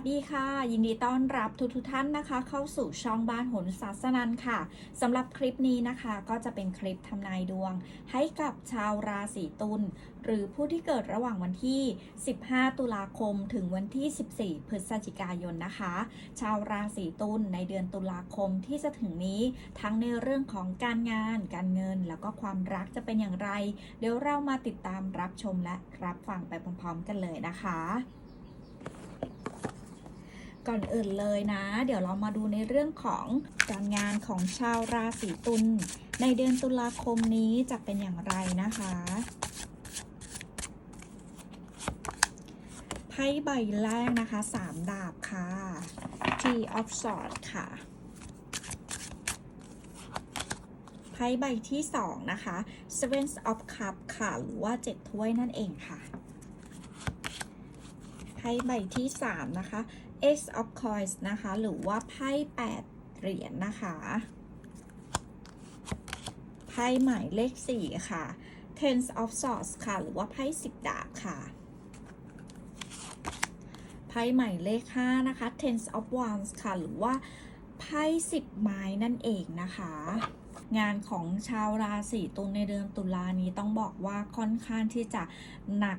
สวัสดีค่ะ ยินดีต้อนรับทุกทุกท่านนะคะ เข้าสู่ช่องบ้านหนศาสนันค่ะสำหรับคลิปนี้นะคะก็จะเป็นคลิปทำนายดวง ให้กับชาวราศีตุลหรือผู้ที่เกิดระหว่างวันที่ 15 ตุลาคม ถึงวันที่ 14 พฤศจิกายนนะคะ ชาวราศีตุลในเดือนตุลาคมที่จะถึงนี้ทั้งในเรื่องของการงาน การเงิน แล้วก็ความรักจะเป็นอย่างไร เดี๋ยวเรามาติดตามรับชมและรับฟังไปพร้อมๆกันเลยนะคะ ก่อนอื่นเลยนะ เดี๋ยวเรามาดูในเรื่องของการงานของชาวราศีตุลในเดือนตุลาคมนี้จะเป็นอย่างไรนะคะไพ่ใบแรกนะคะสามดาบค่ะ T of Swords ค่ะไพ่ใบที่สองนะคะ Seven of Cups ค่ะ หรือว่าเจ็ดถ้วยนั่นเองค่ะไพ่ใบที่สามนะคะ Ace of Coins นะคะ หรือว่าไพ่8เหรียญนะคะ ไพ่หมายเลข 4 ค่ะ Ten of Swords ค่ะ หรือว่าไพ่10ดาบค่ะ ไพ่หมายเลข 5 นะคะ Ten of Wands ค่ะ หรือว่าไพ่10ไม้นั่นเองนะคะ งานของชาวราศีตุลในเดือนตุลานี้ต้องบอกว่าค่อนข้างที่จะหนัก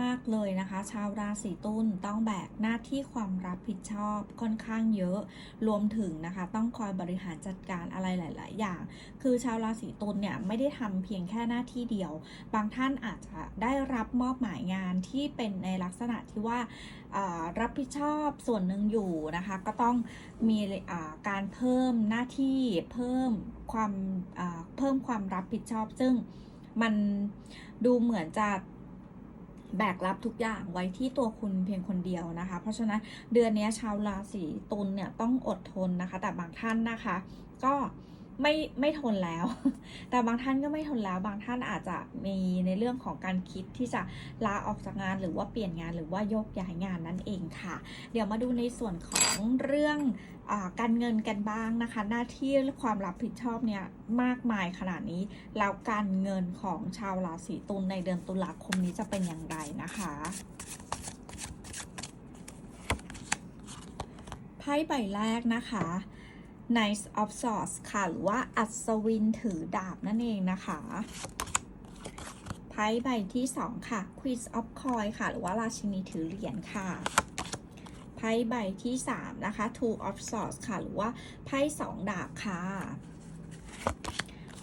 มากๆเลยนะคะ ชาวราศีตุลต้องแบกหน้าที่ความรับผิดชอบค่อนข้างเยอะรวมถึงนะคะ ต้องคอยบริหารจัดการอะไรหลาย ๆ อย่าง คือชาวราศีตุลเนี่ยไม่ได้ทำเพียงแค่หน้าที่เดียว บางท่านอาจจะได้รับมอบหมายงานที่เป็นในลักษณะที่ว่ารับผิดชอบส่วนหนึ่งอยู่นะคะ ก็ต้องมีการเพิ่มหน้าที่เพิ่มความเพิ่มความรับผิดชอบ ซึ่งมันดูเหมือนจะแบกรับทุกอย่างไว้ที่ตัวคุณเพียงคนเดียวนะคะ เพราะฉะนั้นเดือนนี้ชาวราศีตุลเนี่ยต้องอดทนนะคะ แต่บางท่านนะคะ ก็ ไม่ไม่ทนแล้ว แต่บางท่านก็ไม่ทนแล้ว บางท่านอาจจะมีในเรื่องของการคิดที่จะลาออกจากงานหรือว่าเปลี่ยนงานหรือว่าโยกย้ายงานนั่นเองค่ะ เดี๋ยวมาดูในส่วนของเรื่องอการเงินกันบ้างนะคะ หน้าที่และความรับผิดชอบเนี่ยมากมายขนาดนี้ แล้วการเงินของชาวราศีตุลในเดือนตุลาคมนี้จะเป็นอย่างไรนะคะไพ่ใบแรกนะคะ Knight of Swords ค่ะ หรือว่าอัศวินถือดาบนั่นเองนะคะไพ่ใบที่ 2 ค่ะ Queen of Coins ค่ะ หรือว่าราชินีถือเหรียญค่ะไพ่ใบที่ 3 นะคะ Two of Swords ค่ะ หรือว่าไพ่สองดาบค่ะ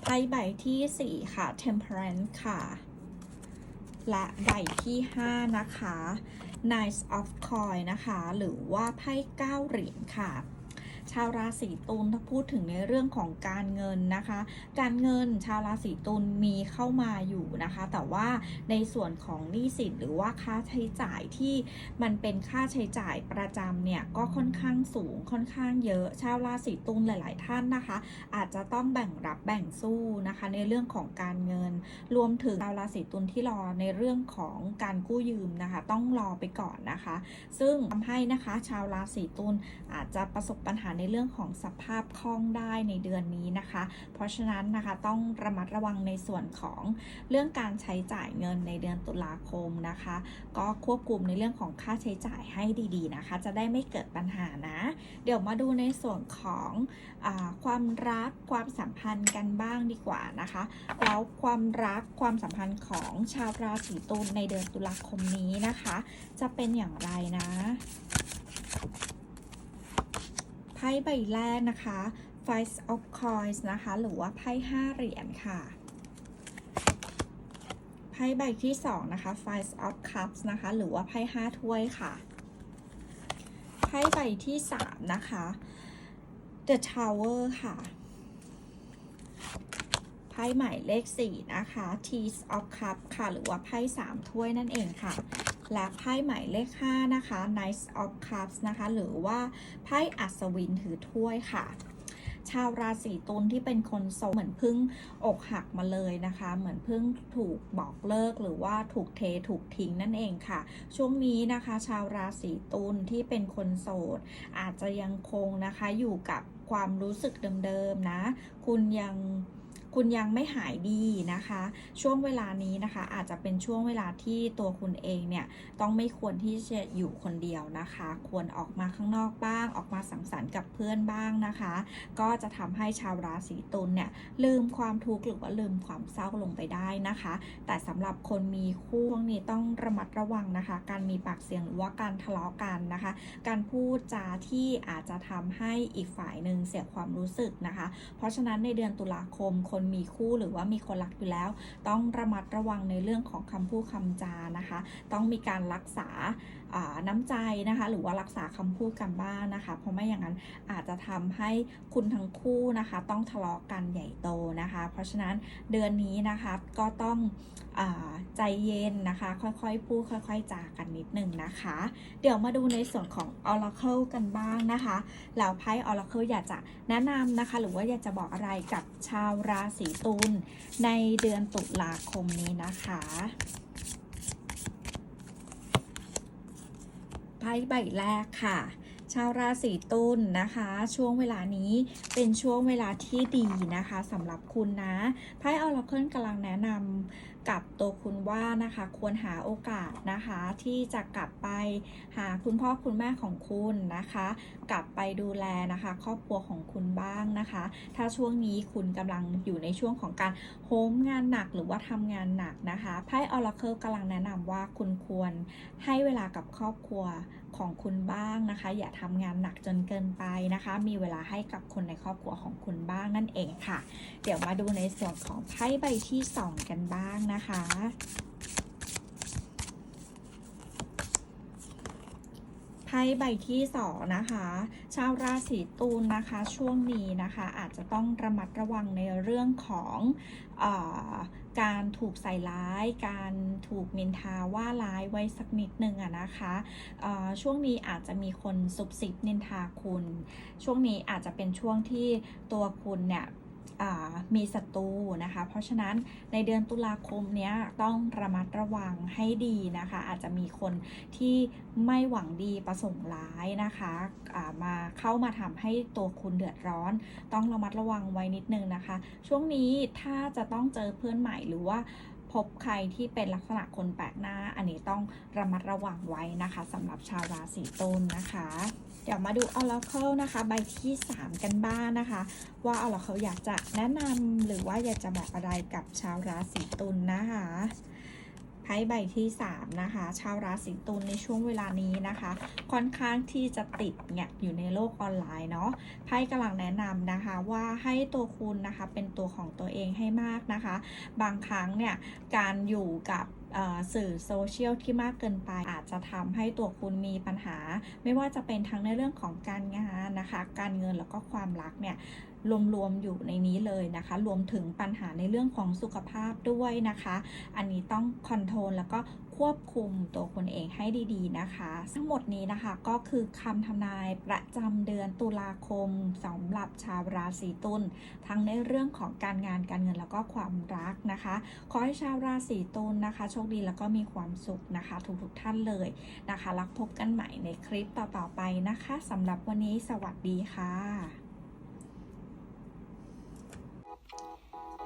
ไพ่ใบที่ 4 ค่ะ Temperance ค่ะ และใบที่ 5 นะคะ Knight of Coin นะคะ หรือว่าไพ่9เหรียญค่ะ ชาวราศีตุลถ้าพูดถึงในเรื่องของการเงินนะคะ การเงินชาวราศีตุลมีเข้ามาอยู่นะคะ แต่ว่าในส่วนของหนี้สินหรือว่าค่าใช้จ่ายที่มันเป็นค่าใช้จ่ายประจำเนี่ยก็ค่อนข้างสูงค่อนข้างเยอะ ชาวราศีตุลหลาย ๆ ท่านนะคะ อาจจะต้องแบ่งรับแบ่งสู้นะคะ ในเรื่องของการเงิน รวมถึงชาวราศีตุลที่รอในเรื่องของการกู้ยืมนะคะ ต้องรอไปก่อนนะคะ ซึ่งทำให้นะคะ ชาวราศีตุลอาจจะประสบปัญหาในเรื่องของสภาพคล่องได้ในเดือนนี้นะคะ เพราะฉะนั้นนะคะต้องระมัดระวังในส่วนของเรื่องการใช้จ่ายเงินในเดือนตุลาคมนะคะ ก็ควบคุมในเรื่องของค่าใช้จ่ายให้ดีๆนะคะ จะได้ไม่เกิดปัญหานะ เดี๋ยวมาดูในส่วนของอความรักความสัมพันธ์กันบ้างดีกว่านะคะแล้วความรักความสัมพันธ์ของชาวราศีตุลในเดือนตุลาคมนี้นะคะ จะเป็นอย่างไรนะ พ่ใบแรกนะคะ Five of Coins นะคะ หรือว่าไพ่ห้าเหรียญค่ะ ไพ่ใบที่สองนะคะ Five of Cups นะคะ หรือว่าไพ่ห้าถ้วยค่ะ ไพ่ใบที่สามนะคะ The Tower ค่ะไพ่หมายเลขสี่นะคะ Teas of Cup ค่ะ หรือว่าไพ่สามถ้วยนั่นเองค่ะ และไพ่หมายเลข 5 นะคะ Knight of Cups นะคะ หรือว่าไพ่อัศวินถือถ้วยค่ะ ชาวราศีตุลที่เป็นคนโสดเหมือนพึ่งอกหักมาเลยนะคะ เหมือนพึ่งถูกบอกเลิกหรือว่าถูกเทถูกทิ้งนั่นเองค่ะ ช่วงนี้นะคะ ชาวราศีตุลที่เป็นคนโสด อาจจะยังคงนะคะอยู่กับความรู้สึกเดิมๆนะ คุณยัง คุณยังไม่หายดีนะคะ ช่วงเวลานี้นะคะ อาจจะเป็นช่วงเวลาที่ตัวคุณเองเนี่ยต้องไม่ควรที่จะอยู่คนเดียวนะคะ ควรออกมาข้างนอกบ้าง ออกมาสังสรรค์กับเพื่อนบ้างนะคะ ก็จะทำให้ชาวราศีตุลเนี่ยลืมความทุกข์หรือว่าลืมความเศร้าลงไปได้นะคะ แต่สำหรับคนมีคู่วงนี้ต้องระมัดระวังนะคะ การมีปากเสียงหรือว่าการทะเลาะกันนะคะ การพูดจาที่อาจจะทำให้อีกฝ่ายหนึ่งเสียความรู้สึกนะคะ เพราะฉะนั้นในเดือนตุลาคมคนมีคู่หรือว่ามีคนรักอยู่แล้ว ต้องระมัดระวังในเรื่องของคำพูดคำจานะคะ ต้องมีการรักษาน้ำใจนะคะ หรือว่ารักษาคำพูดกันบ้างนะคะ เพราะไม่อย่างนั้นอาจจะทำให้คุณทั้งคู่นะคะ ต้องทะเลาะกันใหญ่โตนะคะ เพราะฉะนั้นเดือนนี้นะคะก็ต้องอใจเย็นนะคะ ค่อยๆพูดค่อย ๆจากันนิดนึงนะคะ เดี๋ยวมาดูในส่วนของ Oracle กันบ้างนะคะแล้วไพ่ Oracle อยากจะแนะนำนะคะ หรือว่าอยากจะบอกอะไรกับชาวราศตุลในเดือนตุลาคมนี้นะคะไพ่ใบแรกค่ะชาวราศีตุลนะคะ ช่วงเวลานี้เป็นช่วงเวลาที่ดีนะคะสำหรับคุณนะไพ่ออร์เคิลกำลังแนะนำ กับตัวคุณว่านะคะ ควรหาโอกาสนะคะ ที่จะกลับไปหาคุณพ่อคุณแม่ของคุณนะคะ กลับไปดูแลนะคะ ครอบครัวของคุณบ้างนะคะ ถ้าช่วงนี้คุณกำลังอยู่ในช่วงของการโฮมงานหนักหรือว่าทำงานหนักนะคะไพ่ออร์เคิลกำลังแนะนำว่าคุณควรให้เวลากับครอบครัวของคุณบ้างนะคะ อย่าทำงานหนักจนเกินไปนะคะ มีเวลาให้กับคนในครอบครัวของคุณบ้างนั่นเองค่ะ เดี๋ยวมาดูในส่วนของไพ่ใบที่ 2 กันบ้างนะคะ ไพ่ใบที่สองนะคะ ชาวราศีตุลนะคะ ช่วงนี้นะคะ อาจจะต้องระมัดระวังในเรื่องของอการถูกใส่ร้าย การถูกนินทาว่าร้ายไว้สักนิดหนึ่งอะนะคะช่วงนี้อาจจะมีคนซุบซิบนินทาคุณ ช่วงนี้อาจจะเป็นช่วงที่ตัวคุณเนี่ย มีศัตรูนะคะ เพราะฉะนั้นในเดือนตุลาคมเนี้ยต้องระมัดระวังให้ดีนะคะ อาจจะมีคนที่ไม่หวังดีประสงค์ร้ายนะคะะมาเข้ามาทำให้ตัวคุณเดือดร้อน ต้องระมัดระวังไว้นิดนึงนะคะ ช่วงนี้ถ้าจะต้องเจอเพื่อนใหม่หรือว่า พบใครที่เป็นลักษณะคนแปลกหน้า อันนี้ต้องระมัดระวังไว้นะคะสำหรับชาวราศีตุลนะคะ เดี๋ยวมาดู Oracle นะคะใบที่ 3 กันบ้างนะคะ ว่า Oracle อยากจะแนะนำหรือว่าอยากจะบอกอะไรกับชาวราศีตุลนะคะ ไพ่ใบที่3นะคะ ชาวราศีตุลในช่วงเวลานี้นะคะ ค่อนข้างที่จะติดแงกอยู่ในโลกออนไลน์เนาะไพ่กำลังแนะนำนะคะว่าให้ตัวคุณนะคะเป็นตัวของตัวเองให้มากนะคะ บางครั้งเนี่ยการอยู่กับสื่อโซเชียลที่มากเกินไป อาจจะทำให้ตัวคุณมีปัญหา ไม่ว่าจะเป็นทั้งในเรื่องของการงานนะคะ การเงินแล้วก็ความรักเนี่ยรวมๆอยู่ในนี้เลยนะคะ รวมถึงปัญหาในเรื่องของสุขภาพด้วยนะคะ อันนี้ต้องคอนโทรลแล้วก็ ควบคุมตัวคุณเองให้ดีๆนะคะ ทั้งหมดนี้นะคะก็คือคำทำนายประจำเดือนตุลาคมสำหรับชาวราศีตุลทั้งในเรื่องของการงานการเงินแล้วก็ความรักนะคะ ขอให้ชาวราศีตุลนะคะ โชคดีแล้วก็มีความสุขนะคะ ทุกๆท่านเลยนะคะแล้วพบกันใหม่ในคลิปต่อๆไปนะคะสำหรับวันนี้สวัสดีค่ะ